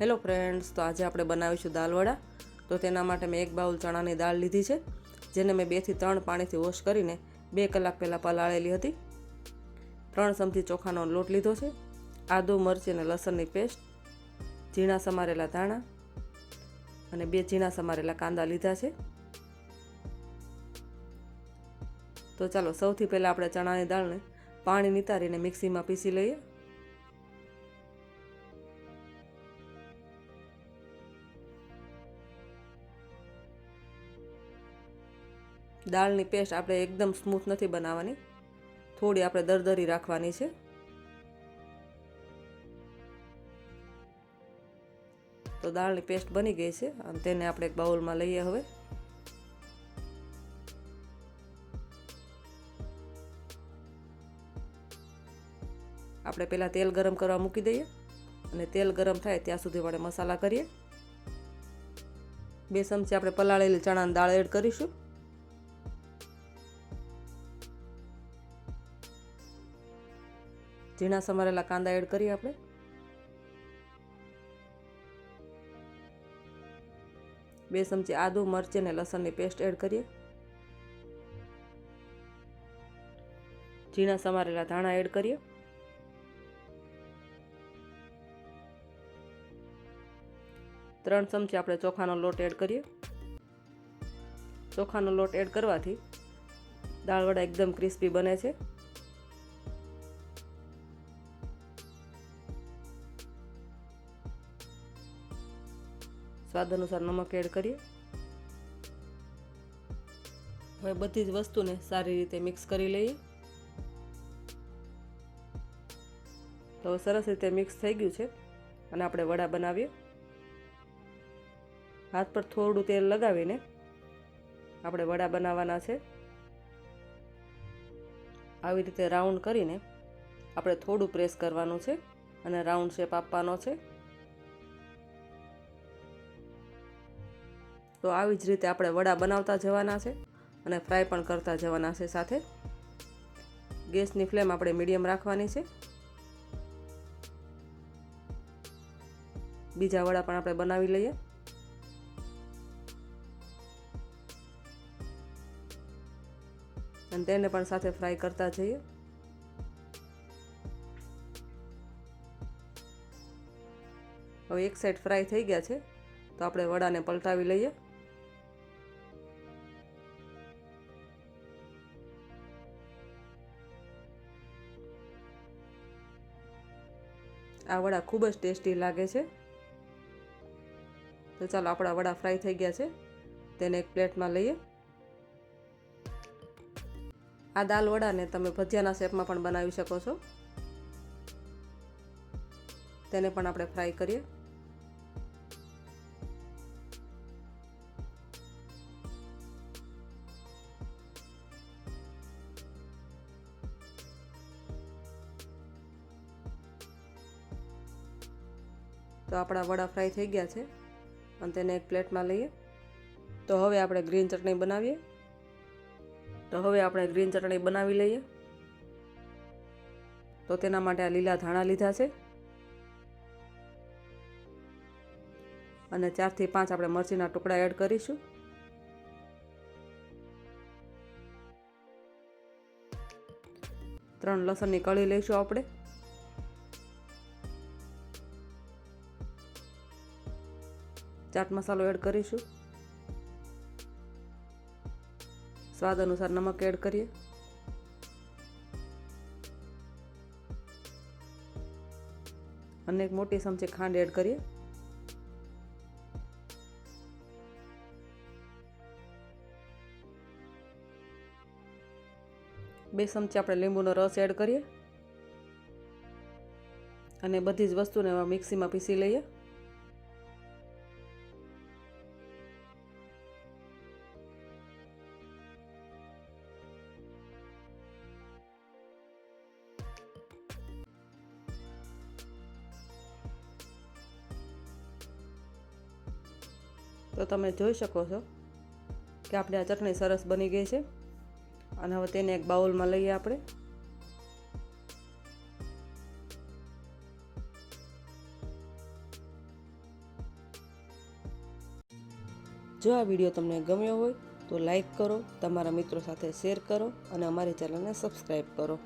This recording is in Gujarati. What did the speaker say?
હેલો ફ્રેન્ડ્સ, તો આજે આપણે બનાવીશું દાલવડા. તો તેના માટે મેં એક બાઉલ ચણાની દાળ લીધી છે, જેને મેં બેથી ત્રણ પાણીથી વોશ કરીને બે કલાક પહેલાં પલાળેલી હતી. ત્રણ ચમચી ચોખાનો લોટ લીધો છે, આદુ, મરચી અને લસણની પેસ્ટ, ઝીણા સમારેલા ધાણા અને બે ઝીણા સમારેલા કાંદા લીધા છે. તો ચાલો, સૌથી પહેલાં આપણે ચણાની દાળને પાણી નિતારીને મિક્સીમાં પીસી લઈએ. દાળની પેસ્ટ આપણે એકદમ સ્મૂથ નથી બનાવવાની. થોડી આપણે દરદરી રાખવાની છે. તો દાળની પેસ્ટ બની ગઈ છે અને તેને આપણે એક બાઉલમાં લઈએ હવે. આપણે પહેલાં તેલ ગરમ કરવા મૂકી દઈએ અને તેલ ગરમ થાય ત્યાં સુધી આપણે મસાલા કરીએ. બે ચમચી આપણે પલાળેલી ચણાની દાળ એડ કરીશું. ઝીણા સમારેલા કાંદા એડ કરીએ આપણે. બે ચમચી આદુ, મરચી અને લસણની પેસ્ટ એડ કરીએ. ઝીણા સમારેલા ધાણા એડ કરીએ. ત્રણ ચમચી આપણે ચોખાનો લોટ એડ કરીએ. ચોખાનો લોટ એડ કરવાથી દાળવડા એકદમ ક્રિસ્પી બને છે. સ્વાદ અનુસાર નમક એડ કરીએ. હવે બધી જ વસ્તુને સારી રીતે મિક્સ કરી લઈએ. તો સરસ રીતે મિક્સ થઈ ગયું છે. અને આપણે વડા બનાવીએ. હાથ પર થોડું તેલ લગાવીને આપણે વડા બનાવવાના છે. આવી રીતે રાઉન્ડ કરીને આપણે થોડું પ્રેસ કરવાનું છે. અને રાઉન્ડ શેપ આપવાનો છે. તો આવી જ રીતે આપણે વડા બનાવતા જવાના છે અને ફ્રાય પણ કરતા જવાના છે સાથે. ગેસની ફ્લેમ આપણે મીડિયમ રાખવાની છે. બીજા વડા પણ આપણે બનાવી લઈએ. અને તેને પણ સાથે ફ્રાય કરતા જઈએ. હવે એક સાઈડ ફ્રાય થઈ ગયા છે, તો આપણે વડાને પલટાવી લઈએ. આ વડા ખૂબ જ ટેસ્ટી લાગે છે. તો ચાલો આપણા વડા ફ્રાય થઈ ગયા છે. તેને એક પ્લેટમાં લઈએ. આ દાલ વડાને તમે ભજીયાના શેપમાં પણ બનાવી શકો છો. તેને પણ આપણે ફ્રાય કરીએ. તો આપણા વડા ફ્રાય થઈ ગયા છે. અને તેને એક પ્લેટમાં લઈએ. તો હવે આપણે ગ્રીન ચટણી બનાવીએ. તો હવે આપણે ગ્રીન ચટણી બનાવી લઈએ. તો તેના માટે આ લીલા ધાણા લીધા છે. અને ચારથી પાંચ આપણે મરચીના ટુકડા એડ કરીશું. ત્રણ લસણની કળી લઈશું આપણે. ચાટ મસાલો એડ કરીશું. સ્વાદ અનુસાર નમક એડ કરીએ. અને એક મોટી ચમચી ખાંડ એડ કરીએ. બે ચમચી આપણે લીંબુનો રસ એડ કરીએ. અને બધી જ વસ્તુને મિક્સીમાં પીસી લઈએ. તો તમે જોઈ શકો છો કે આપણે આ ચટણી સરસ બની ગઈ છે. અને હવે તેને એક બાઉલમાં લઈએ આપણે. જો આ વીડિયો તમને ગમ્યો હોય તો લાઈક કરો, તમારા મિત્રો સાથે શેર કરો અને અમારી ચેનલને સબસ્ક્રાઈબ કરો.